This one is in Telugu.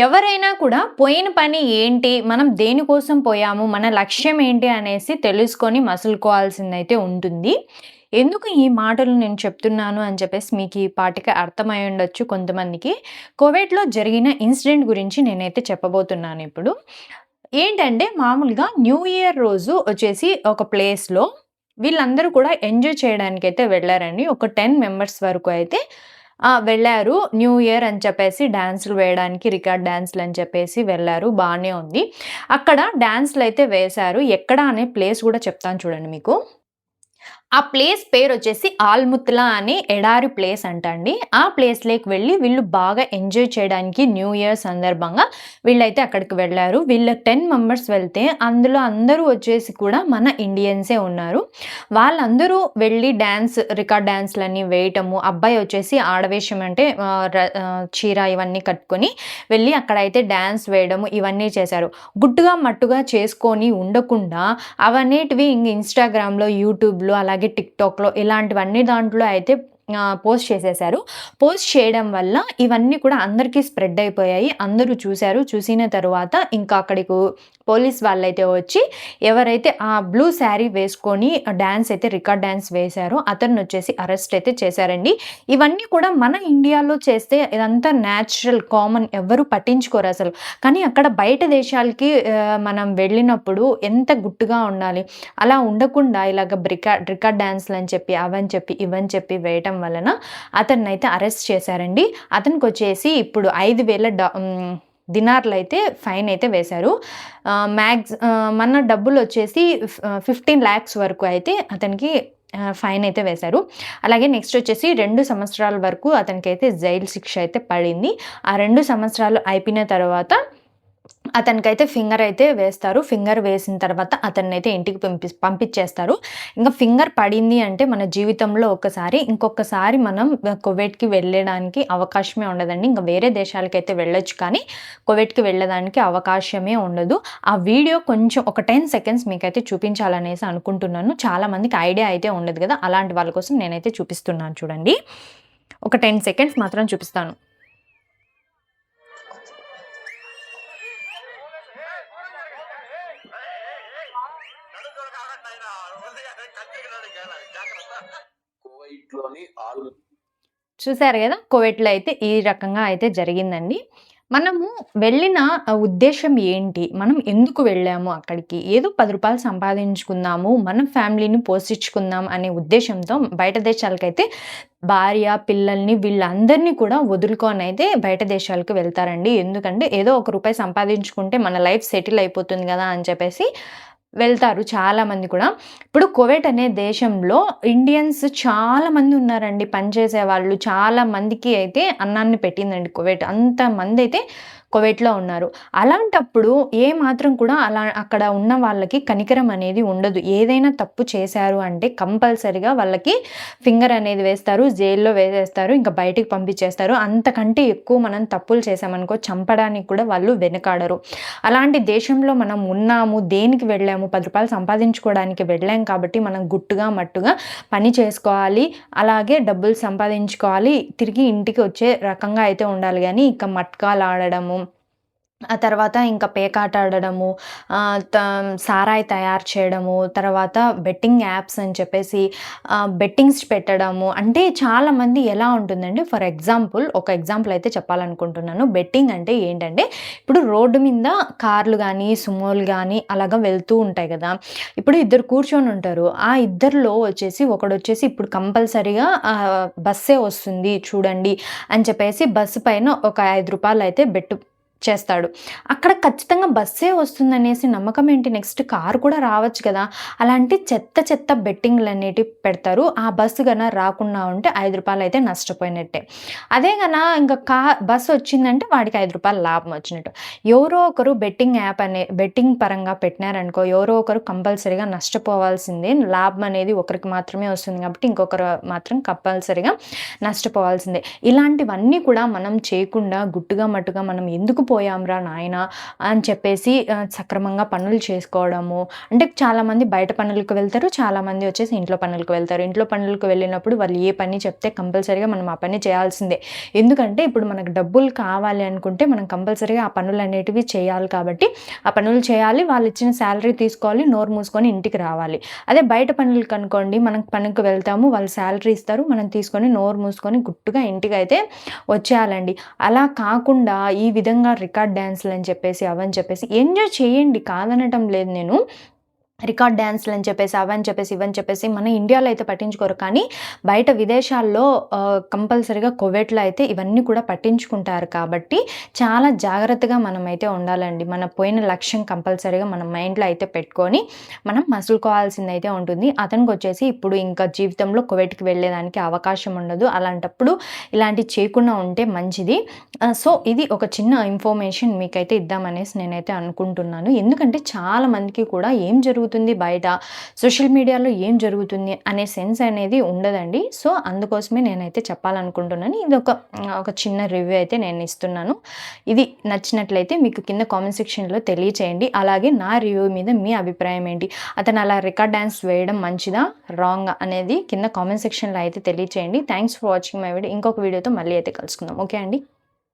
ఎవరైనా కూడా పోయిన పని ఏంటి? మనం దేనికోసం పోయాము? మన లక్ష్యం ఏంటి? అనేసి తెలుసుకొని మసులుకోవాల్సిందైతే ఉంటుంది. ఎందుకు ఈ మాటలు నేను చెప్తున్నాను అని చెప్పేసి మీకు ఈ పాటికి అర్థమై ఉండొచ్చు కొంతమందికి. కోవిడ్లో జరిగిన ఇన్సిడెంట్ గురించి నేనైతే చెప్పబోతున్నాను ఇప్పుడు. ఏంటంటే మామూలుగా న్యూ ఇయర్ రోజు వచ్చేసి ఒక ప్లేస్‌లో వీళ్ళందరూ కూడా ఎంజాయ్ చేయడానికైతే వెళ్ళారండి ఒక 10 మెంబర్స్ వరకు అయితే వెళ్ళారు న్యూ ఇయర్ అని చెప్పేసి డ్యాన్స్లు వేయడానికి రికార్డ్ డ్యాన్స్లు అని చెప్పేసి వెళ్ళారు బాగానే ఉంది. అక్కడ డాన్సులైతే వేశారు. ఎక్కడ అనే ప్లేస్ కూడా చెప్తాను చూడండి మీకు. ఆ ప్లేస్ పేరు వచ్చేసి ఆల్ముత్లా అని ఎడారి ప్లేస్ అంట అండి. ఆ ప్లేస్‌లోకి వెళ్ళి వీళ్ళు బాగా ఎంజాయ్ చేయడానికి న్యూ ఇయర్ సందర్భంగా వీళ్ళైతే అక్కడికి వెళ్ళారు వీళ్ళ 10 మెంబర్స్ వెళ్తే అందులో అందరూ వచ్చేసి కూడా మన ఇండియన్సే ఉన్నారు. వాళ్ళందరూ వెళ్ళి డ్యాన్స్ రికార్డ్ డ్యాన్స్లన్నీ వేయటము. అబ్బాయి వచ్చేసి ఆడవేషం అంటే చీర ఇవన్నీ కట్టుకొని వెళ్ళి అక్కడైతే డ్యాన్స్ వేయడము ఇవన్నీ చేశారు. గుట్టుగా మట్టుగా చేసుకొని ఉండకుండా అవనేటివి ఇంక ఇన్‌స్టాగ్రామ్‌లో, యూట్యూబ్‌లో అలాగే టిక్‌టాక్‌లో ఇలాంటివన్నీ దాంట్లో అయితే పోస్ట్ చేసేశారు. పోస్ట్ చేయడం వల్ల ఇవన్నీ కూడా అందరికీ స్ప్రెడ్ అయిపోయాయి. అందరూ చూశారు చూసిన తర్వాత ఇంకా అక్కడికి పోలీస్ వాళ్ళైతే వచ్చి ఎవరైతే ఆ బ్లూ శారీ వేసుకొని డ్యాన్స్ అయితే రికార్డ్ డ్యాన్స్ వేశారో అతన్నొచ్చేసి అరెస్ట్ అయితే చేశారండి. ఇవన్నీ కూడా మన ఇండియాలో చేస్తే ఇదంతా న్యాచురల్, కామన్ ఎవరు పట్టించుకోరు అసలు కానీ అక్కడ బయట దేశాలకి మనం వెళ్ళినప్పుడు ఎంత గుట్టుగా ఉండాలి. అలా ఉండకుండా ఇలాగ బ్రికా రికార్డ్ అని చెప్పి, అవని చెప్పి, ఇవని చెప్పి వేయటం వలన అతన్ని అయితే అరెస్ట్ చేశారండి. అతనికి వచ్చేసి ఇప్పుడు ఐదు వేల డ దినార్లు అయితే ఫైన్ అయితే వేశారు. మ్యాక్స్ మన డబ్బులు వచ్చేసి ఫిఫ్టీన్ ల్యాక్స్ వరకు అయితే అతనికి ఫైన్ అయితే వేశారు. అలాగే నెక్స్ట్ వచ్చేసి రెండు సంవత్సరాల వరకు అతనికైతే జైలు శిక్ష అయితే పడింది. ఆ రెండు సంవత్సరాలు అయిపోయిన తర్వాత అతనికైతే ఫింగర్ అయితే వేస్తారు. ఫింగర్ వేసిన తర్వాత అతన్ని అయితే ఇంటికి పంపి పంపించేస్తారు. ఇంకా ఫింగర్ పడింది అంటే మన జీవితంలో ఒక్కసారి ఇంకొకసారి మనం కువైట్‌కి వెళ్ళడానికి అవకాశమే ఉండదండి. ఇంకా వేరే దేశాలకైతే వెళ్ళొచ్చు కానీ కువైట్‌కి వెళ్ళడానికి అవకాశమే ఉండదు. ఆ వీడియో కొంచెం ఒక 10 సెకండ్స్ మీకైతే చూపించాలనేసి అనుకుంటున్నాను. చాలామందికి ఐడియా అయితే ఉండదు కదా అలాంటి వాళ్ళ కోసం నేనైతే చూపిస్తున్నాను చూడండి. ఒక 10 సెకండ్స్ మాత్రం చూపిస్తాను. కువైట్‌లోని ఆల్ చూసారు గదా! కువైట్‌లో అయితే ఈ రకంగా అయితే జరిగిందండి. మనము వెళ్ళిన ఆహ్, ఉద్దేశ్యం ఏంటి? మనం ఎందుకు వెళ్ళాము అక్కడికి? ఏదో రూ. 10 సంపాదించుకుందాము, మన ఫ్యామిలీని పోషించుకుందాం అనే ఉద్దేశ్యంతో బయట దేశాలకైతే భార్య, పిల్లల్ని వీళ్ళందరినీ కూడా వదులుకొనైతే బయట దేశాలకు వెళ్తారండి. ఎందుకంటే ఏదో ఒక రూపాయి సంపాదించుకుంటే మన లైఫ్ సెటిల్ అయిపోతుంది గదా! అని చెప్పేసి వెళ్తారు చాలామంది కూడా. ఇప్పుడు కువైట్ అనే దేశంలో ఇండియన్స్ చాలామంది ఉన్నారండి పనిచేసేవాళ్ళు. చాలా మందికి అయితే అన్నాన్ని పెట్టిందండి కువైట్. అయితే కువైట్‌లో ఉన్నారు. అలాంటప్పుడు ఏ మాత్రం కూడా అలా అక్కడ ఉన్న వాళ్ళకి కనికరం అనేది ఉండదు. ఏదైనా తప్పు చేశారు అంటే కంపల్సరీగా వాళ్ళకి ఫింగర్ అనేది వేస్తారు. జైల్‌లో వేసేస్తారు. ఇంకా బయటికి పంపించేస్తారు. అంతకంటే ఎక్కువ మనం తప్పులు చేశామనుకో చంపడానికి కూడా వాళ్ళు వెనకాడరు. అలాంటి దేశంలో మనం ఉన్నాము, దేనికి వెళ్ళాము? పది రూపాయలు సంపాదించుకోవడానికి వెళ్ళాం కాబట్టి మనం గుట్టుగా, మట్టుగా పని చేసుకోవాలి. అలాగే డబ్బులు సంపాదించుకోవాలి. తిరిగి ఇంటికి వచ్చే రకంగా అయితే ఉండాలి గానీ ఇక మట్కాలాడడము, ఆ తర్వాత ఇంకా పేకాట ఆడడము, సారాయి తయారు చేయడము, తర్వాత బెట్టింగ్ యాప్స్ అని చెప్పేసి బెట్టింగ్స్ పెట్టడము. అంటే చాలామంది ఎలా ఉంటుందంటే ఫర్ ఎగ్జాంపుల్ ఒక ఎగ్జాంపుల్ అయితే చెప్పాలనుకుంటున్నాను. బెట్టింగ్ అంటే ఏంటంటే ఇప్పుడు రోడ్డు మీద కార్లు కానీ సుమోలు కానీ అలాగా వెళ్తూ ఉంటాయి కదా ఇప్పుడు ఇద్దరు కూర్చొని ఉంటారు. ఆ ఇద్దరిలో వచ్చేసి ఒకడొచ్చేసి ఇప్పుడు కంపల్సరీగా బస్సే వస్తుంది చూడండి అని చెప్పేసి బస్సు పైన ఒక ఐదు రూపాయలు అయితే బెట్టు చేస్తాడు. అక్కడ ఖచ్చితంగా బస్సే వస్తుందనేసి నమ్మకం ఏంటి? నెక్స్ట్ కారు కూడా రావచ్చు కదా! అలాంటి చెత్త చెత్త బెట్టింగ్లు అనేటివి పెడతారు. ఆ బస్సు కన్నా రాకుండా ఉంటే ఐదు రూపాయలు అయితే నష్టపోయినట్టే. అదే కన్నా ఇంకా కా బస్సు వచ్చిందంటే వాడికి ఐదు రూపాయలు లాభం వచ్చినట్టు. ఎవరో ఒకరు బెట్టింగ్ యాప్ అనే బెట్టింగ్ పరంగా పెట్టినారనుకో ఎవరో ఒకరు కంపల్సరీగా నష్టపోవాల్సిందే. లాభం అనేది ఒకరికి మాత్రమే వస్తుంది కాబట్టి ఇంకొకరు మాత్రం కంపల్సరీగా నష్టపోవాల్సిందే. ఇలాంటివన్నీ కూడా మనం చేయకుండా గుట్టుగా, మట్టుగా మనం ఎందుకు పోయాంరా నాయన అని చెప్పేసి సక్రమంగా పనులు చేసుకోవడము. అంటే చాలామంది బయట పనులకు వెళ్తారు చాలామంది వచ్చేసి ఇంట్లో పనులకు వెళ్తారు. ఇంట్లో పనులకు వెళ్ళినప్పుడు వాళ్ళు ఏ పని చెప్తే కంపల్సరీగా మనం ఆ పని చేయాల్సిందే. ఎందుకంటే ఇప్పుడు మనకు డబ్బులు కావాలి అనుకుంటే మనం కంపల్సరీగా ఆ పనులు అనేటివి చేయాలి కాబట్టి ఆ పనులు చేయాలి వాళ్ళు ఇచ్చిన శాలరీ తీసుకోవాలి నోరు మూసుకొని ఇంటికి రావాలి. అదే బయట పనులు అనుకోండి మనం పనికి వెళ్తాము వాళ్ళు శాలరీ ఇస్తారు మనం తీసుకొని నోరు మూసుకొని గుట్టుగా ఇంటికి అయితే వచ్చేయాలండి. అలా కాకుండా ఈ విధంగా రికార్డ్ డ్యాన్స్లు అని చెప్పేసి అవని చెప్పేసి ఎంజాయ్ చేయండి. కాదనటం లేదు నేను. రికార్డ్ డ్యాన్స్లు అని చెప్పేసి అవని చెప్పేసి ఇవని చెప్పేసి మన ఇండియాలో అయితే పట్టించుకోరు. కానీ బయట విదేశాల్లో కంపల్సరీగా కోవిడ్లో అయితే ఇవన్నీ కూడా పట్టించుకుంటారు. కాబట్టి చాలా జాగ్రత్తగా మనమైతే ఉండాలండి. మన పోయిన లక్ష్యం కంపల్సరీగా మన మైండ్లో అయితే పెట్టుకొని మనం మసులుకోవాల్సిందైతే అయితే ఉంటుంది. అతనికి వచ్చేసి ఇప్పుడు ఇంకా జీవితంలో కోవిడ్కి వెళ్ళేదానికి అవకాశం ఉండదు. అలాంటప్పుడు ఇలాంటి చేయకుండా ఉంటే మంచిది. సో ఇది ఒక చిన్న ఇన్ఫర్మేషన్ మీకైతే ఇద్దామనేసి నేనైతే అనుకుంటున్నాను. ఎందుకంటే చాలా మందికి కూడా ఏం జరుగుతుంది జరుగుతుంది బయట సోషల్ మీడియాలో ఏం జరుగుతుంది అనే సెన్స్ అనేది ఉండదండి. సో అందుకోసమే నేనైతే చెప్పాలనుకుంటున్నాను. ఇది ఒక ఒక చిన్న రివ్యూ అయితే నేను ఇస్తున్నాను. ఇది నచ్చినట్లయితే మీకు కింద కామెంట్ సెక్షన్లో తెలియచేయండి. అలాగే నా రివ్యూ మీద మీ అభిప్రాయం ఏంటి? అతను అలా రికార్డ్ డ్యాన్స్ వేయడం మంచిదా రాంగ్ అనేది కింద కామెంట్ సెక్షన్లో అయితే తెలియచేయండి. Thanks for watching my video ఇంకొక వీడియోతో మళ్ళీ అయితే కలుసుకుందాం. ఓకే అండి?